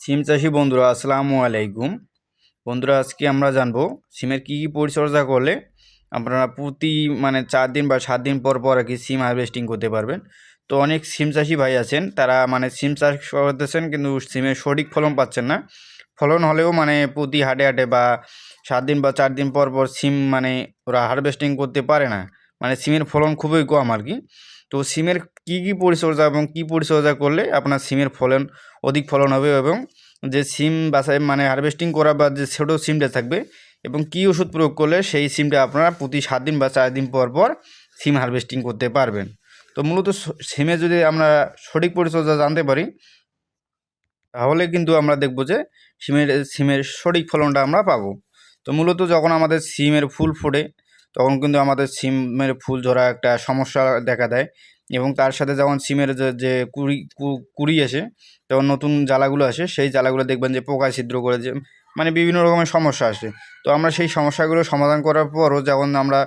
সিম চাষি বন্ধুরা, আসসালামু আলাইকুম। বন্ধুরা, আজকে আমরা জানব সিমের কী কী পরিচর্যা করলে আপনারা প্রতি মানে চার দিন বা সাত দিন পর পর আর কি সিম হারভেস্টিং করতে পারবেন। তো অনেক সিম চাষি ভাই আছেন, তারা মানে সিম চাষ করতেছেন কিন্তু সিমের সঠিক ফলন পাচ্ছেন না। ফলন হলেও মানে প্রতি হাটে হাটে বা সাত দিন বা চার দিন পর পর সিম মানে ওরা হারভেস্টিং করতে পারে না। মানে সিমের ফলন খুবই কম আর কি। তো সিমের কী কী পরিচর্যা এবং কী পরিচর্যা করলে আপনার সিমের ফলন অধিক ফলন হবে এবং যে সিম বাছাই মানে হারভেস্টিং করা বা যে ছোটো সিমটা থাকবে এবং কী ওষুধ প্রয়োগ করলে সেই সিমটা আপনারা প্রতি সাত দিন বা চার দিন পর পর সিম হারভেস্টিং করতে পারবেন। তো মূলত সিমে যদি আমরা সঠিক পরিচর্যা জানতে পারি, তাহলে কিন্তু আমরা দেখব যে সিমের সিমের সঠিক ফলনটা আমরা পাবো। তো মূলত যখন আমাদের সিমের ফুল ফোটে, তখন কিন্তু আমাদের সিমের ফুল ঝরা একটা সমস্যা দেখা দেয়। এবং তার সাথে যেমন সিমের যে কুড়ি কুড়ি আসে, তখন নতুন জ্বালাগুলো আসে, সেই জ্বালাগুলো দেখবেন যে পোকায় ছিদ্র করে যে মানে বিভিন্ন রকমের সমস্যা আসে। তো আমরা সেই সমস্যাগুলো সমাধান করার পরও যেমন আমরা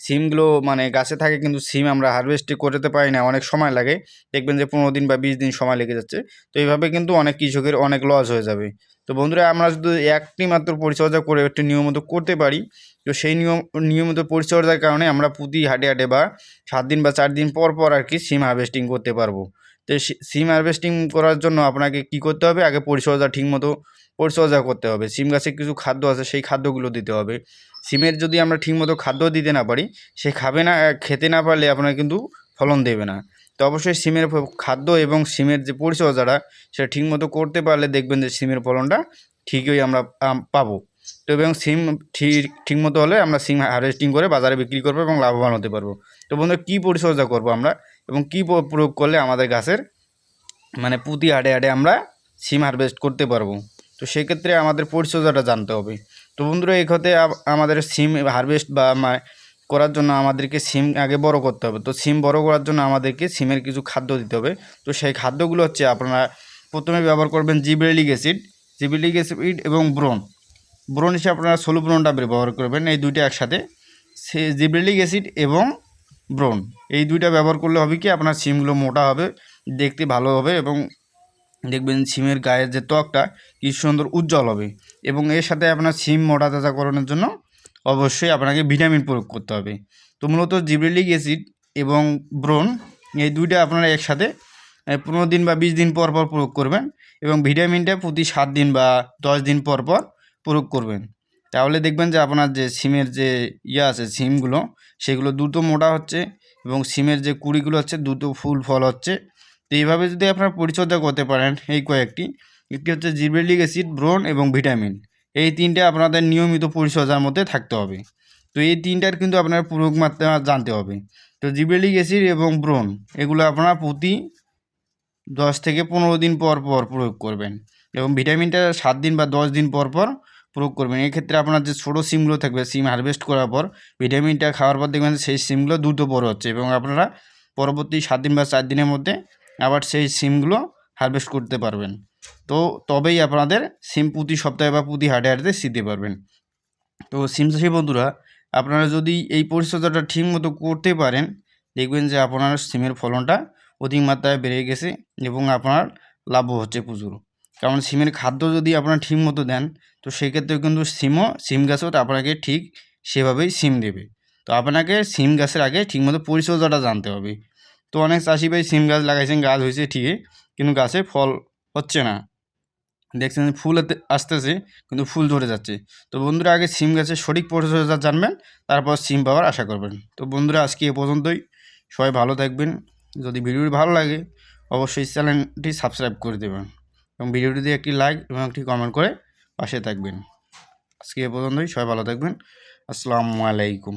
সিমগুলো মানে গাছে থাকে কিন্তু সিম আমরা হারভেস্টে করতে পারি না, অনেক সময় লাগে। দেখবেন যে পনেরো দিন বা বিশ দিন সময় লেগে যাচ্ছে। তো এইভাবে কিন্তু অনেক কৃষকের অনেক লস হয়ে যাবে। তো বন্ধুরা, আমরা যদি একটি মাত্র পরিচর্যা করে একটু নিয়মিত করতে পারি, তো সেই নিয়ম, নিয়মিত পরিচর্যার কারণে আমরা প্রতি হাটে হাটে বা সাত দিন বা চার দিন পর পর আর কি সিম হারভেস্টিং করতে পারব। তো সিম হারভেস্টিং করার জন্য আপনাকে কি করতে হবে? আগে পরিচর্যা ঠিকমতো পরিচর্যা করতে হবে। সিম গাছে কিছু খাদ্য আছে, সেই খাদ্যগুলো দিতে হবে। সিমের যদি আমরা ঠিকমতো খাদ্য দিতে না পারি, সে খাবে না, খেতে না পারলে আপনার কিন্তু ফলন দেবে না। তো অবশ্যই সিমের খাদ্য এবং সিমের যে পরিচর্যাটা সেটা ঠিকমতো করতে পারলে দেখবেন যে সিমের ফলনটা ঠিকই আমরা পাবো। তো এবং সিম ঠিক, ঠিকমতো হলে আমরা সিম হারভেস্টিং করে বাজারে বিক্রি করব এবং লাভবান হতে পারব। তো বন্ধুরা কী পরিচর্যা করব আমরা এবং কী প্রয়োগ করলে আমাদের গাছের মানে প্রতি হাটে হাটে আমরা সিম হারভেস্ট করতে পারব? তো সেক্ষেত্রে আমাদের পরিচর্যাটা জানতে হবে। তো বন্ধুরা, এই ক্ষেত্রে আমাদের সিম হারভেস্ট বা করার জন্য আমাদেরকে সিম আগে বড় করতে হবে। তো সিম বড় করার জন্য আমাদেরকে সিমের কিছু খাদ্য দিতে হবে। তো সেই খাদ্যগুলো হচ্ছে আপনারা প্রথমে ব্যবহার করবেন জিব্রেলিক অ্যাসিড। জিব্রেলিক অ্যাসিড এবং ব্রোন ব্রোন হিসেবে আপনারা সোলো ব্রোনটা ব্যবহার করবেন। এই দুইটা একসাথে। সে জিব্রেলিক অ্যাসিড এবং ব্রোন এই দুইটা ব্যবহার করলে হবে কি, আপনার সিমগুলো মোটা হবে, দেখতে ভালো হবে এবং দেখবেন সিমের গায়ের যে ত্বকটা কি সুন্দর উজ্জ্বল হবে এবং এর সাথে আপনার সিম মোটা তাজাকরণের জন্য অবশ্যই আপনাকে ভিটামিন প্রয়োগ করতে হবে। তো মূলত জিব্রেলিক অ্যাসিড এবং ব্রোন এই দুইটা আপনারা একসাথে পনেরো দিন বা বিশ দিন পর পর প্রয়োগ করবেন এবং ভিটামিনটা প্রতি সাত দিন বা দশ দিন পর পর প্রয়োগ করবেন। তাহলে দেখবেন যে আপনার যে সিমের যে ইয়ে আছে, সিমগুলো, সেগুলো দ্রুত মোটা হচ্ছে এবং সিমের যে কুড়িগুলো হচ্ছে দ্রুত ফুল ফল হচ্ছে। তো এইভাবে যদি আপনারা পরিচর্যা করতে পারেন এই কয়েকটি, একটি হচ্ছে জিব্রেলিক অ্যাসিড, ব্রোন এবং ভিটামিন। এই তিনটে আপনাদের নিয়মিত পরিচর্যার মধ্যে থাকতে হবে। তো এই তিনটার কিন্তু আপনার প্রয়োগ মাত্রা জানতে হবে। তো জিব্রেলিক অ্যাসিড এবং ব্রোন, এগুলো আপনারা প্রতি দশ থেকে পনেরো দিন পর পর প্রয়োগ করবেন এবং ভিটামিনটা সাত দিন বা দশ দিন পর পর প্রয়োগ করবেন। এক্ষেত্রে আপনার যে ছোটো সিমগুলো থাকবে, সিম হারভেস্ট করার পর ভিটামিনটা খাওয়ার পর দেখবেন সেই সিমগুলো দ্রুত বড় হচ্ছে এবং আপনারা পরবর্তী সাত দিন বা চার দিনের মধ্যে আবার সেই সিমগুলো হারভেস্ট করতে পারবেন। তো তবেই আপনাদের সিম প্রতি সপ্তাহে বা প্রতি হাটে হাটে দিতে পারবেন। তো সিম চাষি বন্ধুরা, আপনারা যদি এই পরিচর্যাটা ঠিক মতো করতে পারেন, দেখবেন যে আপনার সিমের ফলনটা অধিক মাত্রায় বেড়ে গেছে এবং আপনার লাভও হচ্ছে প্রচুর। কারণ সিমের খাদ্য যদি আপনারা ঠিক মতো দেন, তো সেক্ষেত্রে কিন্তু সিমও সিম গাছও আপনাকে ঠিক সেভাবেই সিম দেবে। তো আপনাকে সিম গাছের আগে ঠিকমতো পরিচর্যাটা জানতে হবে। তো অনেক চাষি ভাই সিম গাছ লাগাইছেন, গাছ হয়েছে ঠিকই, কিন্তু গাছে ফল হচ্ছে না। দেখছেন ফুল আসতেছে, কিন্তু ফুল ধরে যাচ্ছে। তো বন্ধুরা, আগে সিম গাছের সঠিক পরিচর্যা জানবেন, তারপর সিম পাওয়ার আশা করবেন। তো বন্ধুরা, আজকে এ পর্যন্তই। সবাই ভালো থাকবেন। যদি ভিডিওটি ভালো লাগে, অবশ্যই চ্যানেলটি সাবস্ক্রাইব করে দেবেন। এবং ভিডিওটিতে একটি লাইক এবং একটি কমেন্ট করে পাশে থাকবেন। আজকে এ পর্যন্তই, সবাই ভালো থাকবেন। আসসালামু আলাইকুম।